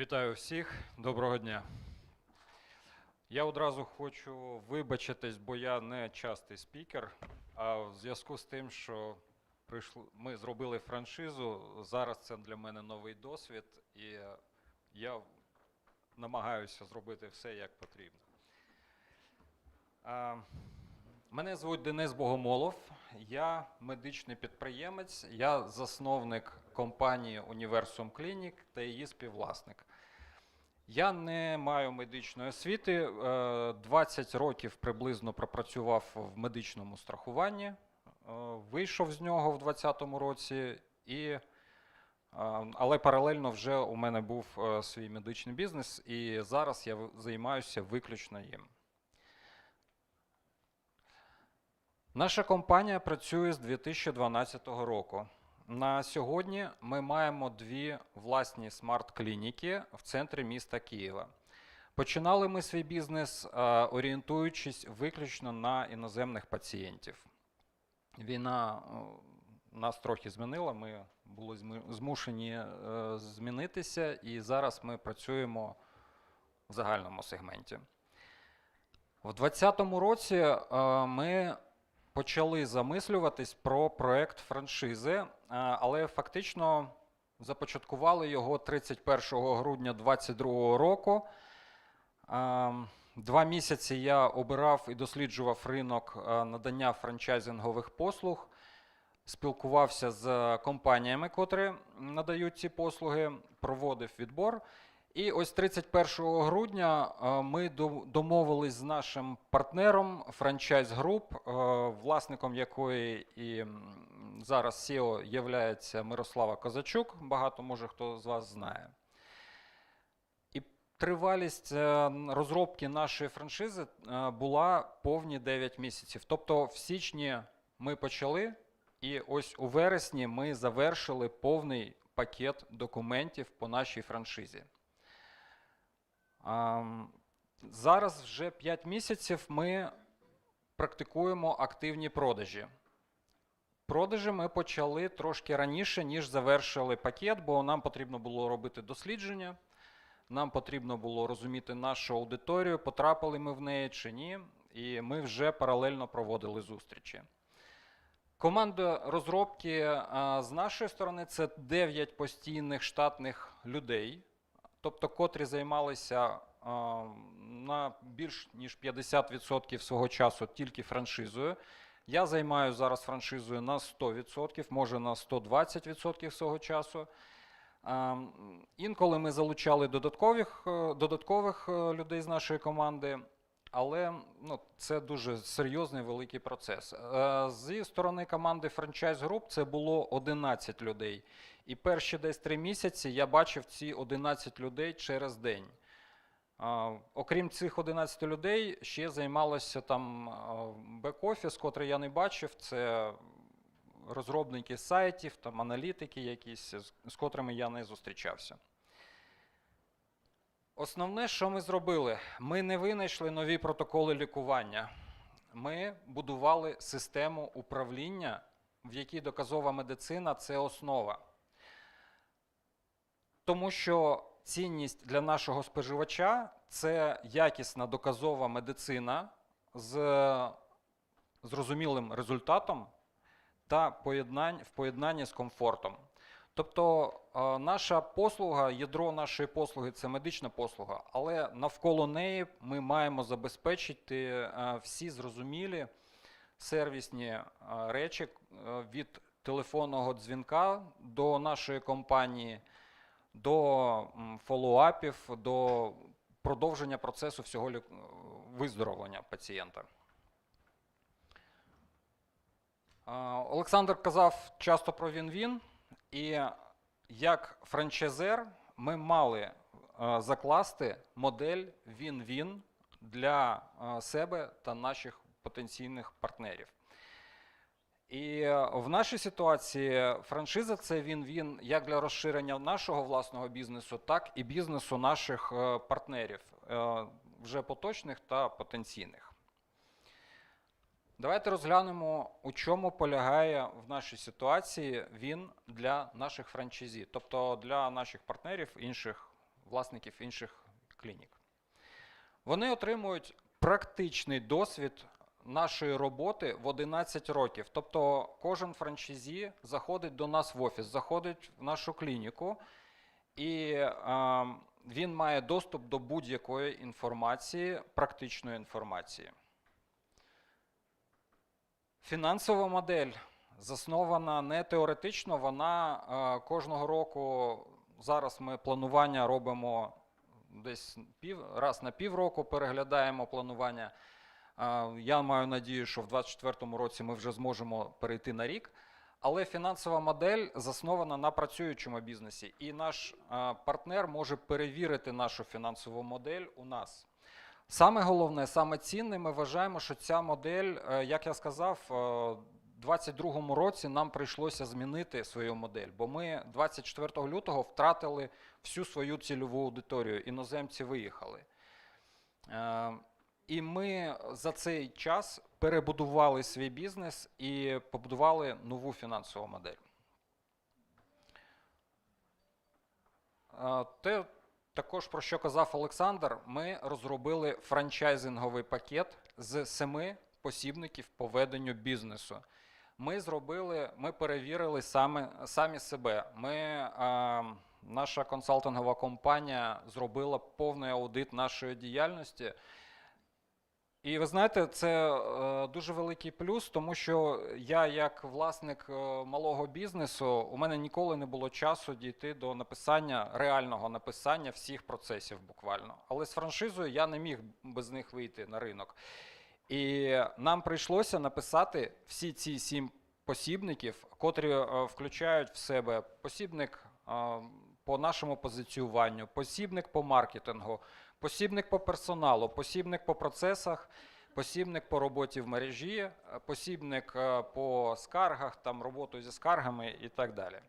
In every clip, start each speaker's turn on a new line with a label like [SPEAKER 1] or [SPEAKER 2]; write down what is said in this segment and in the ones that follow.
[SPEAKER 1] Вітаю всіх, доброго дня. Я одразу хочу вибачитись, бо я не частий спікер. А в зв'язку з тим, що ми зробили франшизу, зараз це для мене новий досвід, і я намагаюся зробити все як потрібно. Мене звуть Денис Богомолов, я медичний підприємець, я засновник компанії Універсум Клінік та її співвласник. Я не маю медичної освіти. е, 20 років приблизно пропрацював в медичному страхуванні, е, вийшов з нього в 2020 році, і, е, але паралельно вже у мене був е, свій медичний бізнес, і зараз я займаюся виключно їм. Наша компанія працює з 2012 року. На сьогодні ми маємо дві власні смарт-клініки в центрі міста Києва. Починали ми свій бізнес, е, орієнтуючись виключно на іноземних пацієнтів. Війна е, нас трохи змінила, ми були змушені е, змінитися, і зараз ми працюємо в загальному сегменті. У 2020 році ми почали замислюватись про проект франшизи, але фактично започаткували його 31 грудня 2022 року. Е, Два місяці я обирав і досліджував ринок е, надання франчайзингових послуг, спілкувався з компаніями, котрі надають ці послуги, проводив відбор. І ось 31 грудня е, ми домовились з нашим партнером Franchise Group, е, власником якої і зараз CEO є Мирослава Козачук. Багато може хто з вас знає. І тривалість е, розробки нашої франшизи була повні 9 місяців. Тобто в січні ми почали, і ось у вересні ми завершили повний пакет документів по нашій франшизі. Зараз вже 5 місяців ми практикуємо активні продажі. Продажі ми почали трошки раніше, ніж завершили пакет, бо нам потрібно було робити дослідження, нам потрібно було розуміти нашу аудиторію, потрапили ми в неї чи ні, і ми вже паралельно проводили зустрічі. Команда розробки а, з нашої сторони це 9 постійних штатних людей, тобто котрі займалися на більш ніж 50% свого часу тільки франшизою. Я займаю зараз франшизою на 100%, може на 120% свого часу. Інколи ми залучали додаткових, е, додаткових е, людей з нашої команди, але ну, це дуже серйозний великий процес. Е, Зі сторони команди Franchise Group це було 11 людей. І перші десь три місяці я бачив ці 11 людей через день. Окрім цих 11 людей, ще займалося там бек-офіс, котрий я не бачив. Це розробники сайтів, там аналітики якісь, з котрими я не зустрічався. Основне, що ми зробили, ми не винайшли нові протоколи лікування. Ми будували систему управління, в якій доказова медицина це основа. Тому що цінність для нашого споживача це якісна доказова медицина з зрозумілим результатом та в поєднанні з комфортом. Тобто наша послуга, ядро нашої послуги це медична послуга, але навколо неї ми маємо забезпечити е, всі зрозумілі сервісні е, речі е, від телефонного дзвінка до нашої компанії, до м, фоллоуапів, до продовження процесу всього виздоровлення пацієнта. Олександр казав часто про він-він, і як франчайзер ми мали е, закласти модель він-він для е, себе та наших потенційних партнерів. І е, в нашій ситуації франшиза це він-він як для розширення нашого власного бізнесу, так і бізнесу наших партнерів, вже поточних та потенційних. Давайте розглянемо, у чому полягає в нашій ситуації він для наших франчайзі, тобто для наших партнерів інших власників інших клінік. Вони отримують практичний досвід нашої роботи в 11 років. Тобто кожен франчайзі заходить до нас в офіс, заходить в нашу клініку, і е, він має доступ до будь-якої інформації, практичної інформації. Фінансова модель заснована не теоретично, вона е, кожного року. Зараз ми планування робимо десь пів, раз на півроку, переглядаємо планування. Е, Я маю надію, що в 2024 році ми вже зможемо перейти на рік. Але фінансова модель заснована на працюючому бізнесі, і наш е, партнер може перевірити нашу фінансову модель у нас. Саме головне, саме цінне, ми вважаємо, що ця модель, е, як я сказав, е, у 2022 році нам прийшлося змінити свою модель, бо ми 24 лютого втратили всю свою цільову аудиторію. Іноземці виїхали. Е, І ми за цей час перебудували свій бізнес і побудували нову фінансову модель. Також про що казав Олександр, ми розробили франчайзинговий пакет з семи посібників по веденню бізнесу. Ми зробили, ми перевірили саме, самі себе. Ми, е, наша консалтингова компанія зробила повний аудит нашої діяльності. І ви знаєте, це е, дуже великий плюс, тому що я, як власник е, малого бізнесу, у мене ніколи не було часу дійти до написання реального написання всіх процесів буквально. Але з франшизою я не міг без них вийти на ринок. І нам прийшлося написати всі ці сім посібників, котрі е, включають в себе посібник е, по нашому позиціюванню, посібник по маркетингу, посібник по персоналу, посібник по процесах, посібник по роботі в мережі, е, посібник е, по скаргах, там роботу зі скаргами і так далі.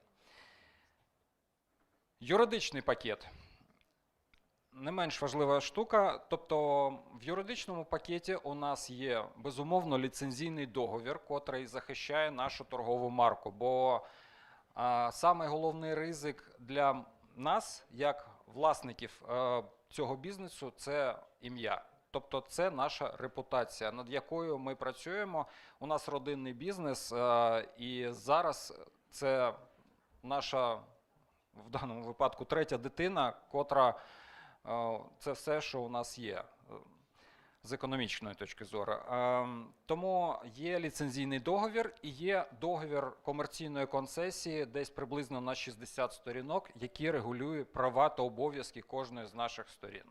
[SPEAKER 1] Юридичний пакет. Не менш важлива штука. Тобто в юридичному пакеті у нас є безумовно ліцензійний договір, котрий захищає нашу торгову марку. Бо а, саме головний ризик для нас, як власників е, цього бізнесу, це ім'я. Тобто це наша репутація, над якою ми працюємо. У нас родинний бізнес, е, і зараз це наша в даному випадку третя дитина, котра е, це все, що у нас є з економічної точки зору. Е, Тому є ліцензійний договір і є договір комерційної концесії, десь приблизно на 60 сторінок, який регулює права та обов'язки кожної з наших сторін.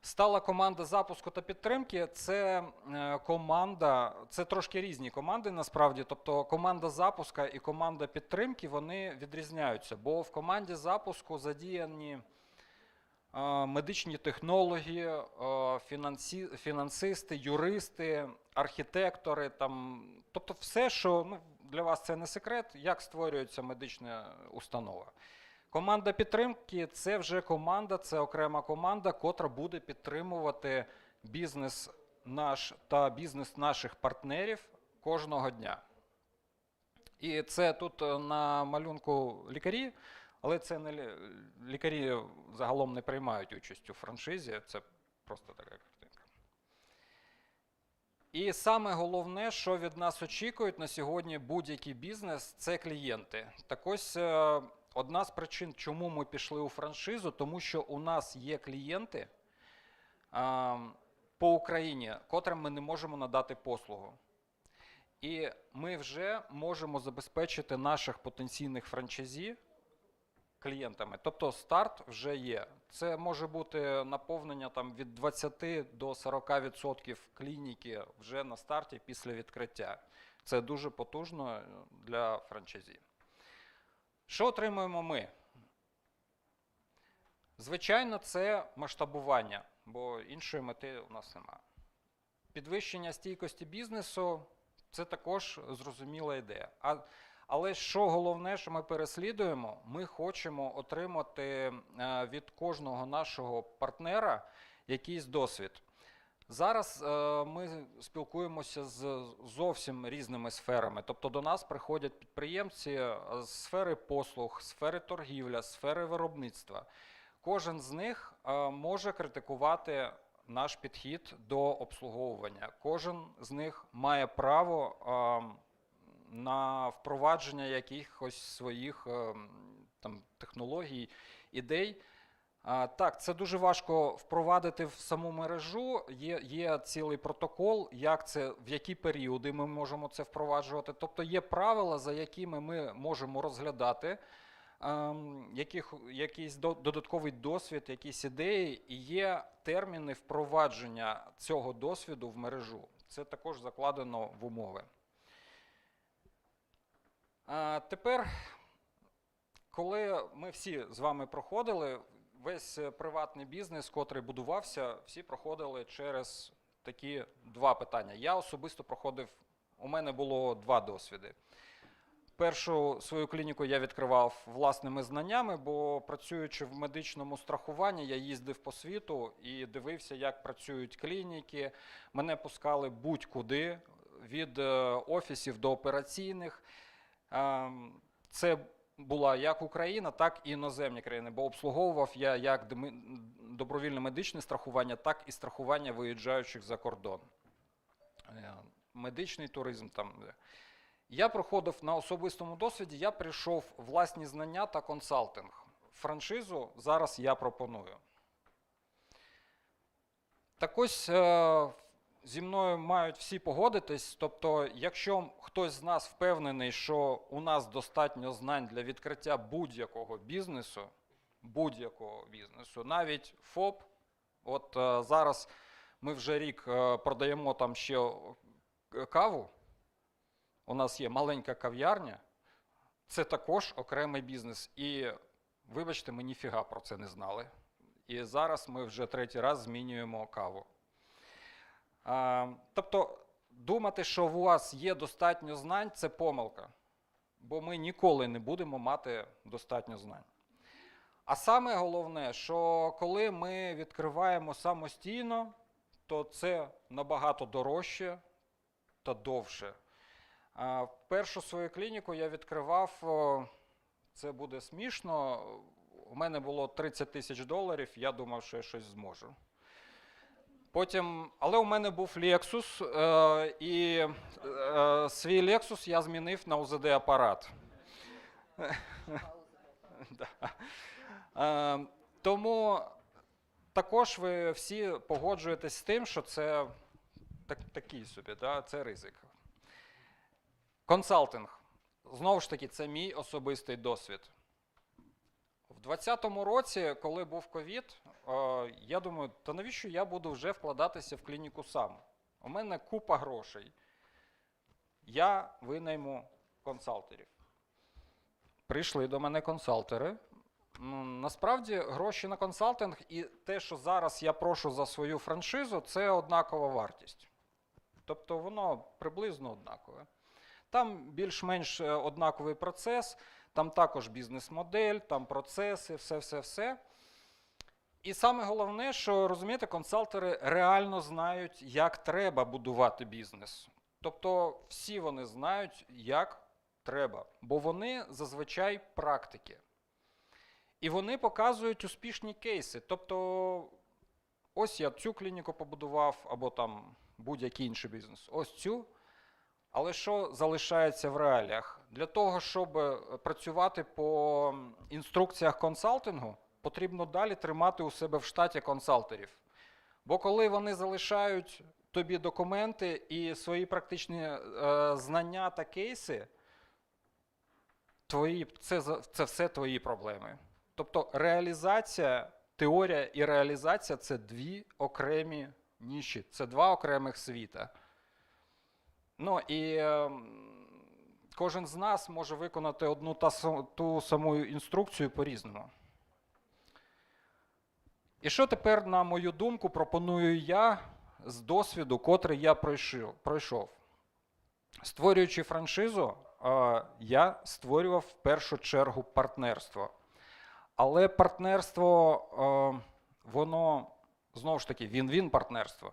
[SPEAKER 1] Стала команда запуску та підтримки. Це е, команда, це трошки різні команди насправді. Тобто команда запуска і команда підтримки вони відрізняються, бо в команді запуску задіяні медичні технологи, е, фінансі, фінансисти, юристи, архітектори. Там, тобто, все, що ну, для вас це не секрет, як створюється медична установа. Команда підтримки це вже команда, це окрема команда, котра буде підтримувати бізнес наш та бізнес наших партнерів кожного дня. І це тут е, на малюнку лікарі, але це не лікарі загалом не приймають участь у франшизі, це просто така картинка. І саме головне, що від нас очікують на сьогодні будь-який бізнес, це клієнти. Так ось е, одна з причин, чому ми пішли у франшизу, тому що у нас є клієнти по Україні, котрим ми не можемо надати послугу. І ми вже можемо забезпечити наших потенційних франчайзі клієнтами. Тобто старт вже є. Це може бути наповнення там, від 20 до 40% клініки вже на старті після відкриття. Це дуже потужно для франчайзі. Що отримуємо ми? Звичайно, це масштабування, бо іншої мети у нас немає. Підвищення стійкості бізнесу це також зрозуміла ідея. А, але що головне, що ми переслідуємо, ми хочемо отримати е, від кожного нашого партнера якийсь досвід. Зараз е, ми спілкуємося з зовсім різними сферами. Тобто до нас приходять підприємці е, з сфери послуг, сфери торгівля, сфери виробництва. Кожен з них може критикувати наш підхід до обслуговування. Кожен з них має право на впровадження якихось своїх е, там, технологій, ідей. Так, це дуже важко впровадити в саму мережу. Є, є цілий протокол, як це, в які періоди ми можемо це впроваджувати. Тобто є правила, за якими ми можемо розглядати ем, яких, якийсь до- додатковий досвід, якісь ідеї, і є терміни впровадження цього досвіду в мережу. Це також закладено в умови. Тепер коли ми всі з вами проходили, весь е, приватний бізнес, котрий будувався, всі проходили через такі два питання. Я особисто проходив, у мене було два досвіди. Першу свою клініку я відкривав власними знаннями, бо працюючи в медичному страхуванні, я їздив по світу і дивився, як працюють клініки. Мене пускали будь-куди від е, офісів до операційних. Ем, Це була як Україна, так і іноземні країни, бо обслуговував я як добровільне медичне страхування, так і страхування виїжджаючих за кордон. Е, Медичний туризм там. е. Я проходив на особистому досвіді, я прийшов власні знання та консалтинг. Франшизу зараз я пропоную. Так ось е, зі мною мають всі погодитись. Тобто, якщо хтось з нас впевнений, що у нас достатньо знань для відкриття будь-якого бізнесу, будь-якого бізнесу, навіть ФОП, от е, зараз ми вже рік е, продаємо там ще е, каву. У нас є маленька кав'ярня, це також окремий бізнес. І вибачте, ми ніфіга про це не знали. І зараз ми вже третій раз змінюємо каву. Тобто, думати, що у вас є достатньо знань, це помилка. Бо ми ніколи не будемо мати достатньо знань. А саме головне, що коли ми відкриваємо самостійно, то це набагато дорожче та довше. Першу свою клініку я відкривав, це буде смішно. У мене було 30 тисяч доларів, я думав, що я щось зможу. Потім, але у мене був Lexus, е, і е, свій Lexus я змінив на УЗД апарат. Да. Е, тому також ви всі погоджуєтесь з тим, що це так, такий собі, да, це ризик. Консалтинг. Знову ж таки, це мій особистий досвід. В 2020 році, коли був ковід, я думаю, та навіщо я буду вже вкладатися в клініку сам? У мене купа грошей. Я винайму консалтерів. Прийшли до мене консалтери. Ну, Насправді гроші на консалтинг і те, що зараз я прошу за свою франшизу, це однакова вартість. Тобто воно приблизно однакове. Там більш-менш е, однаковий процес, там також бізнес-модель, там процеси, все-все-все. І саме головне, що розумієте, консалтери реально знають, як треба будувати бізнес. Тобто всі вони знають, як треба, бо вони зазвичай практики. І вони показують успішні кейси. Тобто, ось я цю клініку побудував, або там будь-який інший бізнес. Ось цю. Але що залишається в реаліях? Для того, щоб е, працювати по інструкціях консалтингу, потрібно далі тримати у себе в штаті консалтерів. Бо коли вони залишають тобі документи і свої практичні е, знання та кейси, твої, це, це все твої проблеми. Тобто реалізація, теорія і реалізація це дві окремі ніші, це два окремих світа. Ну і ем, кожен з нас може виконати одну та ту саму інструкцію по-різному. І що тепер, на мою думку, пропоную я з досвіду, котрий я пройшов? Створюючи франшизу, я створював в першу чергу партнерство. Але партнерство, воно знову ж таки, він-він партнерство.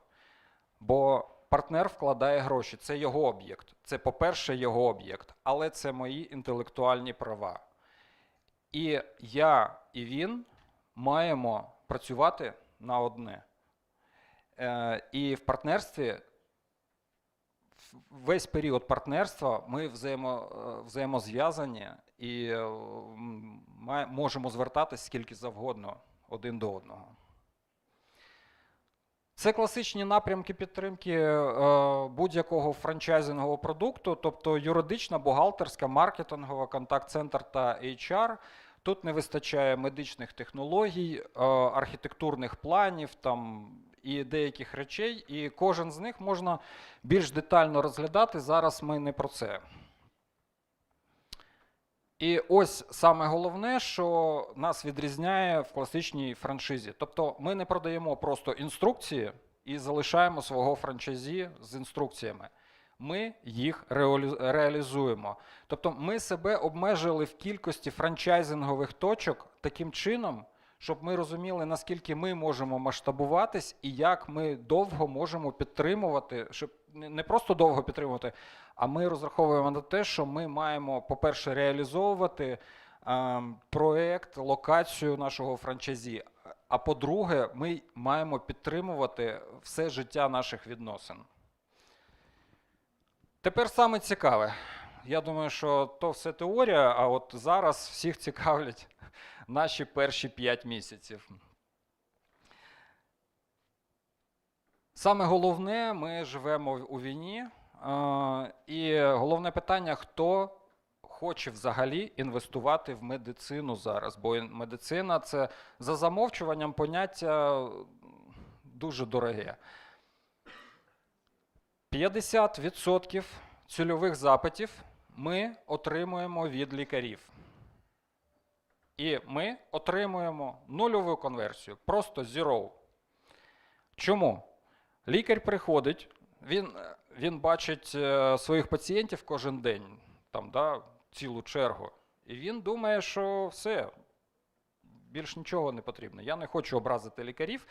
[SPEAKER 1] Бо партнер вкладає гроші, це його об'єкт. Це, по-перше, його об'єкт, але це мої інтелектуальні права. І я і він маємо працювати на одне. Е, і в партнерстві весь період партнерства ми взаємо, е, взаємозв'язані і е, можемо звертатись скільки завгодно один до одного. Це класичні напрямки підтримки будь-якого франчайзингового продукту, тобто юридична, бухгалтерська, маркетингова, контакт-центр та HR. Тут не вистачає медичних технологій, е, архітектурних планів там, і деяких речей, і кожен з них можна більш детально розглядати. Зараз ми не про це. І ось саме головне, що нас відрізняє в класичній франшизі. Тобто ми не продаємо просто інструкції і залишаємо свого франчайзі з інструкціями. Ми їх реалі- реалізуємо. Тобто ми себе обмежили в кількості франчайзингових точок таким чином, щоб ми розуміли, наскільки ми можемо масштабуватись і як ми довго можемо підтримувати, щоб не не просто довго підтримувати, а ми розраховуємо на те, що ми маємо, по-перше, реалізовувати е, проект, локацію нашого франчайзі. А по-друге, ми маємо підтримувати все життя наших відносин. Тепер саме цікаве. Я думаю, що то все теорія, а от зараз всіх цікавлять наші перші 5 місяців. Саме головне, ми живемо у війні, е, і головне питання, хто хоче взагалі інвестувати в медицину зараз. Бо медицина це за замовчуванням поняття дуже дороге. 50% цільових запитів ми отримуємо від лікарів. І ми отримуємо нульову конверсію, просто zero. Чому? Лікар приходить, він, він бачить е, своїх пацієнтів кожен день, там, да, цілу чергу. І він думає, що все, більш нічого не потрібно. Я не хочу образити лікарів.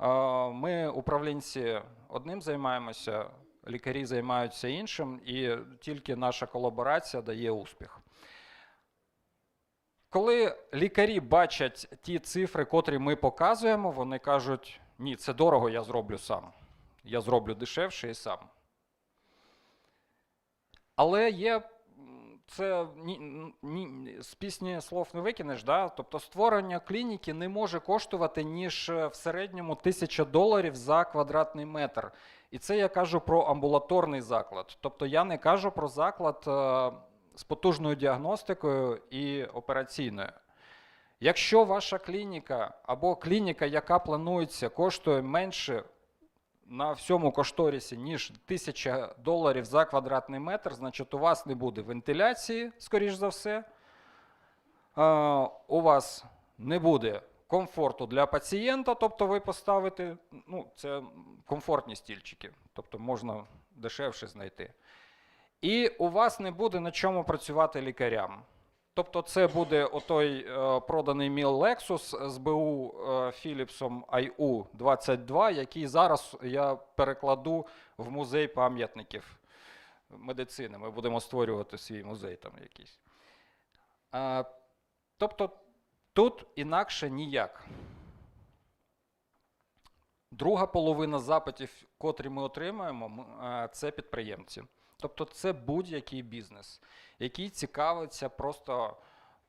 [SPEAKER 1] Е, Ми, управлінці, одним займаємося, лікарі займаються іншим, і тільки наша колаборація дає успіх. Коли лікарі бачать ті цифри, котрі ми показуємо, вони кажуть: ні, це дорого, я зроблю сам. Я зроблю дешевше і сам. Але є. Це ні, ні, з пісні слов не викинеш, да? тобто створення клініки не може коштувати ніж е, в середньому 1000 доларів за квадратний метр. І це я кажу про амбулаторний заклад. Тобто я не кажу про заклад е, з потужною діагностикою і операційною. Якщо ваша клініка або клініка, яка планується, коштує менше на всьому кошторисі, ніж 1000 доларів за квадратний метр, значить у вас не буде вентиляції, скоріш за все. У вас не буде комфорту для пацієнта, тобто ви поставите, ну, це комфортні стільчики, тобто можна дешевше знайти. І у вас не буде на чому працювати лікарям. Тобто, це буде отой е, проданий міл Lexus з БУ е, Philipsом IU-22, який зараз я перекладу в музей пам'ятників медицини. Ми будемо створювати свій музей там якийсь. Е, тобто, тут інакше ніяк. Друга половина запитів, котрі ми отримуємо, м- е, це підприємці. Тобто це будь-який бізнес, який цікавиться просто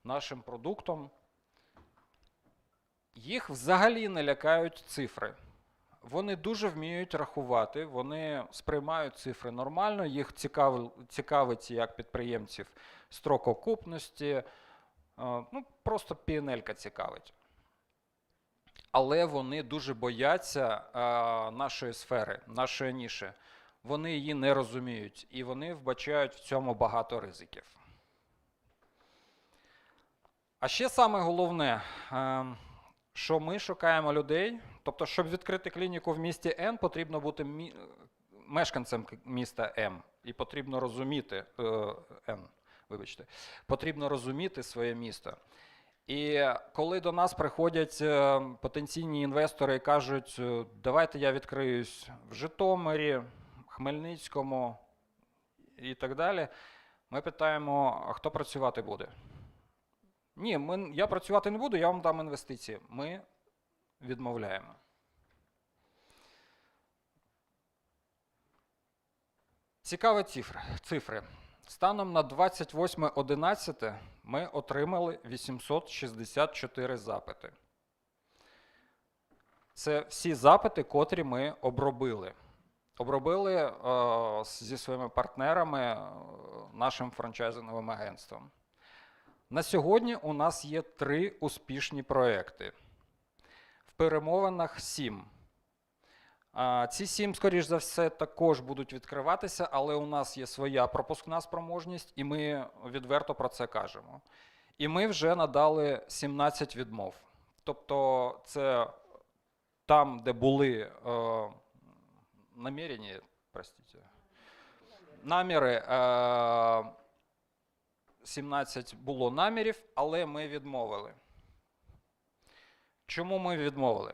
[SPEAKER 1] нашим продуктом. Їх взагалі не лякають цифри. Вони дуже вміють рахувати, вони сприймають цифри нормально, їх цікавить, цікавить як підприємців строк окупності, е, ну, просто PNL цікавить. Але вони дуже бояться е, нашої сфери, нашої ніші. Вони її не розуміють і вони вбачають в цьому багато ризиків. А ще саме головне, е, що ми шукаємо людей. Тобто, щоб відкрити клініку в місті Н, потрібно бути мешканцем міста М. І потрібно розуміти е, Н, вибачте, потрібно розуміти своє місто. І коли до нас приходять е, потенційні інвестори і кажуть, давайте я відкриюсь в Житомирі, Хмельницькому і так далі, ми питаємо, а хто працювати буде? Ні, ми, я працювати не буду, я вам дам інвестиції. Ми відмовляємо. Цікаві цифри. цифри. Станом на 28.11 ми отримали 864 запити. Це всі запити, котрі ми обробили. Обробили е, зі своїми партнерами, е, нашим франчайзинговим агентством. На сьогодні у нас є три успішні проекти. В перемовинах сім. Ці сім, скоріш за все, також будуть відкриватися, але у нас є своя пропускна спроможність, і ми відверто про це кажемо. І ми вже надали 17 відмов. Тобто, це там, де були е, намірені, простите, наміри, е, 17 було намірів, але ми відмовили. Чому ми відмовили?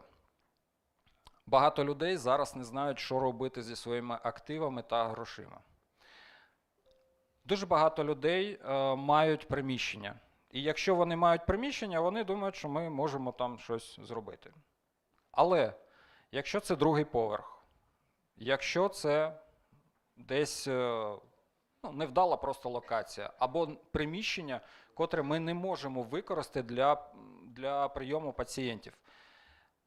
[SPEAKER 1] Багато людей зараз не знають, що робити зі своїми активами та грошима. Дуже багато людей е, мають приміщення. І якщо вони мають приміщення, вони думають, що ми можемо там щось зробити. Але якщо це другий поверх, якщо це десь е, ну, невдала просто локація, або приміщення, котре ми не можемо використати для, для прийому пацієнтів,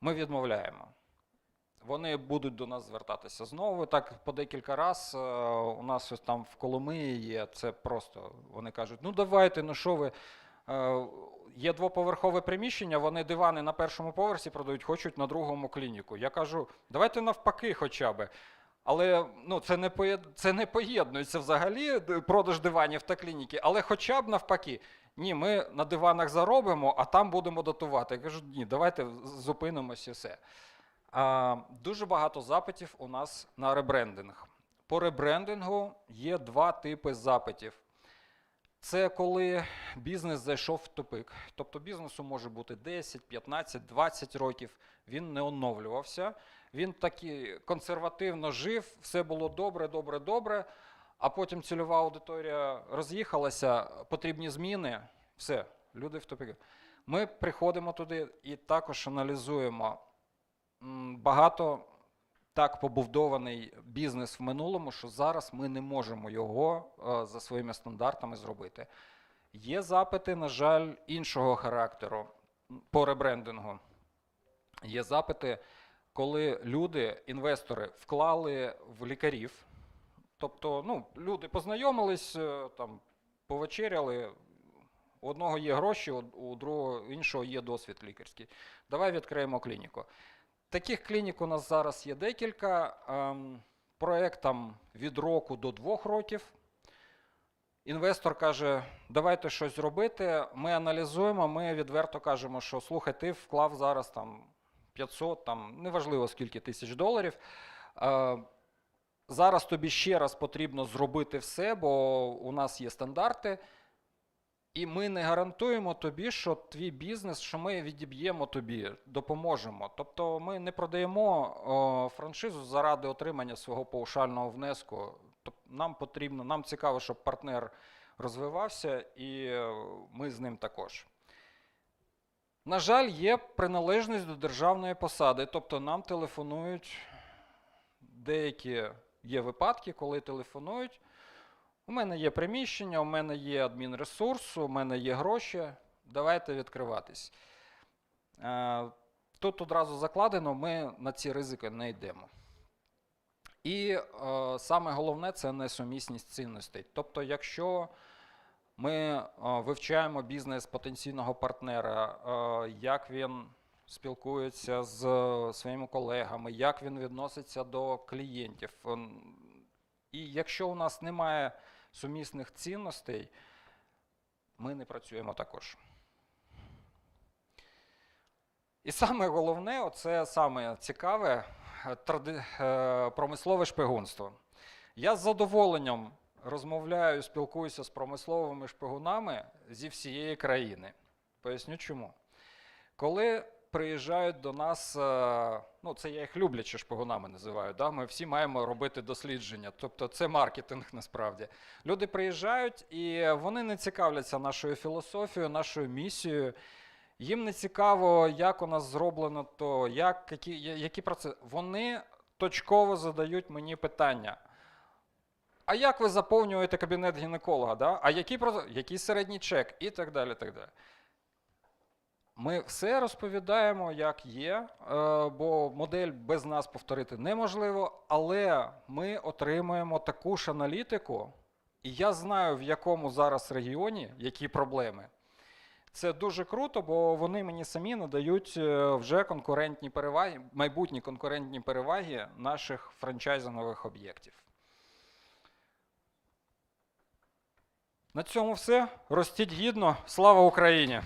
[SPEAKER 1] ми відмовляємо. Вони будуть до нас звертатися знову. Так по декілька разів. У нас ось там в Коломиї є. Це просто вони кажуть: ну давайте, ну що ви. Е, Є двоповерхове приміщення, вони дивани на першому поверсі продають, хочуть на другому клініку. Я кажу, давайте навпаки, хоча б. Але ну, це, не це не поєднується взагалі продаж диванів та клініки, але хоча б навпаки. Ні, ми на диванах заробимо, а там будемо дотувати. Я кажу, ні, давайте зупинимося все. А, дуже багато запитів у нас на ребрендинг. По ребрендингу є два типи запитів. Це коли бізнес зайшов в тупик. Тобто бізнесу може бути 10, 15, 20 років, він не оновлювався, він таки консервативно жив, все було добре, добре, добре. А потім цільова аудиторія роз'їхалася, потрібні зміни, все, люди в тупику. Ми приходимо туди і також аналізуємо багато так побудований бізнес в минулому, що зараз ми не можемо його е, за своїми стандартами зробити. Є запити, на жаль, іншого характеру по ребрендингу. Є запити, коли люди, інвестори, вклали в лікарів. Тобто, ну, люди познайомились, е, там, повечеряли, у одного є гроші, у- другого іншого є досвід лікарський. Давай відкриємо клініку. Таких клінік у нас зараз є декілька. Ем, проектам від року до двох років. Інвестор каже, давайте щось робити. Ми аналізуємо, ми відверто кажемо, що слухай, ти вклав зараз там 500, там, неважливо скільки тисяч доларів. Е, зараз тобі ще раз потрібно зробити все, бо у нас є стандарти. І ми не гарантуємо тобі, що твій бізнес, що ми відіб'ємо тобі, допоможемо. Тобто ми не продаємо о, франшизу заради отримання свого паушального внеску. Тобто нам потрібно, нам цікаво, щоб партнер розвивався, і е, ми з ним також. На жаль, є приналежність до державної посади, тобто нам телефонують деякі є випадки, коли телефонують. У мене є приміщення, у мене є адмінресурс, у мене є гроші. Давайте відкриватись. Е, Тут одразу закладено, ми на ці ризики не йдемо. І е, саме головне це несумісність цінностей. Тобто, якщо ми е, вивчаємо бізнес потенційного партнера, як він спілкується з своїми колегами, як він відноситься до клієнтів. І якщо у нас немає сумісних цінностей, ми не працюємо також. І саме головне, це саме цікаве, е, тради- е, промислове шпигунство. Я з задоволенням розмовляю, спілкуюся з промисловими шпигунами зі всієї країни. Поясню чому. Коли приїжджають до нас, е, ну це я їх люблячи шпигунами називаю, да? ми всі маємо робити дослідження, тобто це маркетинг насправді. Люди приїжджають і вони не цікавляться нашою філософією, нашою місією. Їм не цікаво, як у нас зроблено то, як, які, які процеси. Вони точково задають мені питання. А як ви заповнюєте кабінет гінеколога? Да? А який, який середній чек? І так далі. так далі. Ми все розповідаємо, як є, е, бо модель без нас повторити неможливо, але ми отримуємо таку ж аналітику, і я знаю, в якому зараз регіоні які проблеми. Це дуже круто, бо вони мені самі надають е, вже конкурентні переваги, майбутні конкурентні переваги наших франчайзингових об'єктів. На цьому все. Ростіть гідно. Слава Україні!